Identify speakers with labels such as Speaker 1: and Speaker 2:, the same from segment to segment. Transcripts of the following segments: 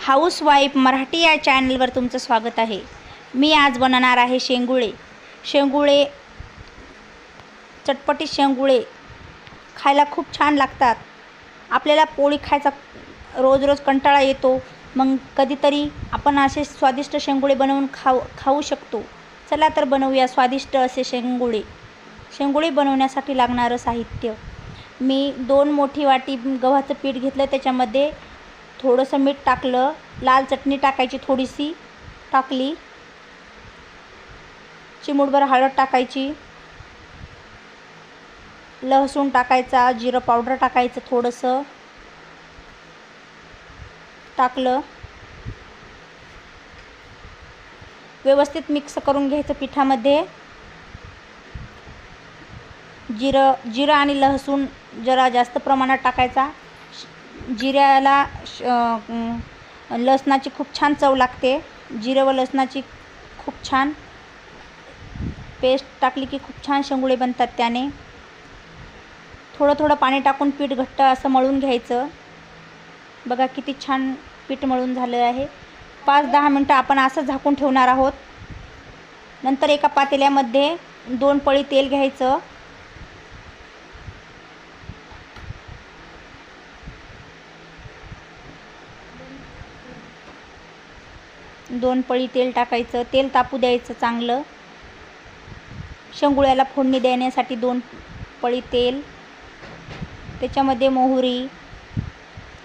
Speaker 1: Housewife Marathi या चॅनलवर तुमचं स्वागत आहे. मी आज बनवणार आहे शेंगुळे. शेंगुळे चटपटी शेंगुळे खायला खूप छान लागतात. आपल्याला पोळी खायचा रोज रोज कंटाळा येतो. मग कधीतरी आपण असे स्वादिष्ट शेंगुळे बनवून खाऊ खाऊ शकतो. चला तर बनवूया स्वादिष्ट असे शेंगुळे. शेंगुळे बनवण्यासाठी लागणारं साहित्य. मी दोन मोठी वाटी गव्हाचं पीठ घेतलं त्याच्यामध्ये थोडंसं मीठ टाकलं लाल चटणी टाकायची थोडीशी टाकली. चिमूटभर हळद टाकायची. लसूण टाकायचा जिरं पावडर टाकायचं थोडंसं. टाकलं. व्यवस्थित मिक्स करून घ्यायचं पिठामध्ये. जिरं जिरं आणि लसूण जरा जास्त प्रमाणात टाकायचा. जिऱ्याला श लसणाची खूप छान चव लागते. जिरं व लसणाची खूप छान पेस्ट टाकली की खूप छान शेंगुळे बनतात त्याने. थोडं थोडं पाणी टाकून पीठ घट्ट असं मळून घ्यायचं. बघा किती छान पीठ मळून झालं आहे. पाच दहा मिनटं आपण असं झाकून ठेवणार आहोत. नंतर एका पातेल्यामध्ये दोन पळी तेल घ्यायचं. दोन पळी तेल टाकायचं तेल तापू द्यायचं चांगलं. शेंगुळ्याला फोडणी देण्यासाठी दोन पळी तेल. त्याच्यामध्ये मोहरी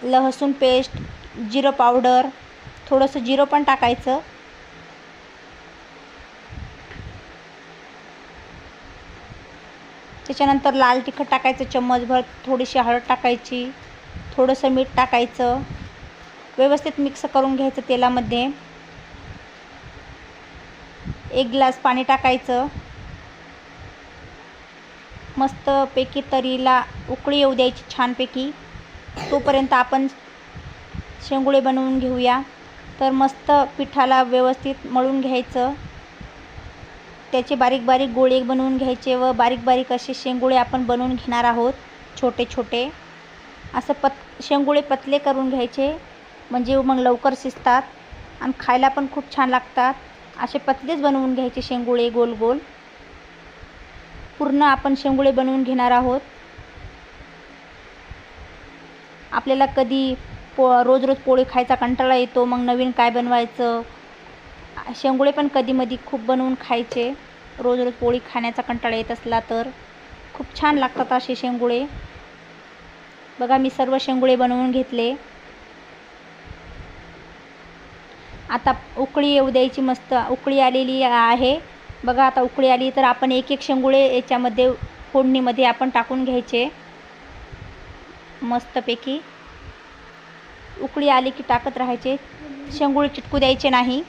Speaker 1: लसूण पेस्ट जिरं पावडर थोडंसं जिरं पण टाकायचं. त्याच्यानंतर लाल तिखट टाकायचं चम्मचभर थोडीशी हळद टाकायची थोडंसं मीठ टाकायचं. व्यवस्थित मिक्स करून घ्यायचं तेलामध्ये. एक ग्लास पाणी टाकायचं. मस्तपैकी तरीला उकळी येऊ द्यायची छानपैकी तोपर्यंत आपण शेंगुळे बनवून घेऊया. तर मस्त पिठाला व्यवस्थित मळून घ्यायचं. त्याचे बारीक बारीक गोळे बनवून घ्यायचे व बारीक बारीक असे शेंगुळे आपण बनवून घेणार आहोत छोटे छोटे. असं पत शेंगुळे पतले करून घ्यायचे म्हणजे मग लवकर शिजतात आणि खायला पण खूप छान लागतात. असे पतलेच बनवून घ्यायचे शेंगुळे गोल गोल. पूर्ण आपण शेंगुळे बनवून घेणार आहोत. आपल्याला कधी पो रोज रोज पोळी खायचा कंटाळा येतो मग नवीन काय बनवायचं? शेंगुळे पण कधीमधी खूप बनवून खायचे. रोज रोज पोळी खाण्याचा कंटाळा येत असला तर. खूप छान लागतात असे शेंगुळे. बघा मी सर्व शेंगुळे बनवून घेतले. आता उकळी येऊ द्यायची मस्त. उकळी आलेली आहे. बघा आता उकळी आली तर आपण एक एक शेंगुळे याच्यामध्ये फोडणीमध्ये आपण टाकून घ्यायचे. मस्तपैकी. उकळी आली की टाकत राहायचे. शेंगुळे चिटकू द्यायचे नाही.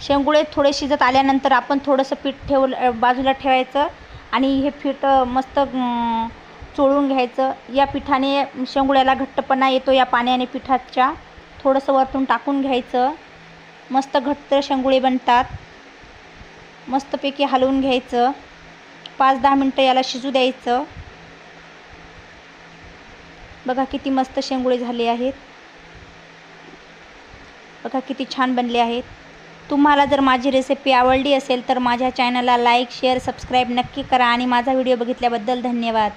Speaker 1: शेंगुळे थोडे शिजत आल्यानंतर आपण थोडंसं पीठ ठेव बाजूला ठेवायचं. आणि हे पीठ मस्त चोळून घ्यायचं. या पिठाने शेंगुळ्याला घट्टपणा येतो या पाण्याने पिठाच्या थोडंसं वरतून टाकून घ्यायचं. मस्त घट्ट शेंगुळे बनतात. मस्तपैकी हलवून घ्यायचं. पाच दहा मिनटं याला शिजू द्यायचं. बघा किती मस्त शेंगुळे झाले आहेत. बघा किती छान बनले आहेत. तुम्हाला जर माझी रेसिपी आवडली असेल तर माझ्या चॅनलला लाईक शेअर सबस्क्राईब नक्की करा आणि माझा व्हिडिओ बघितल्याबद्दल धन्यवाद.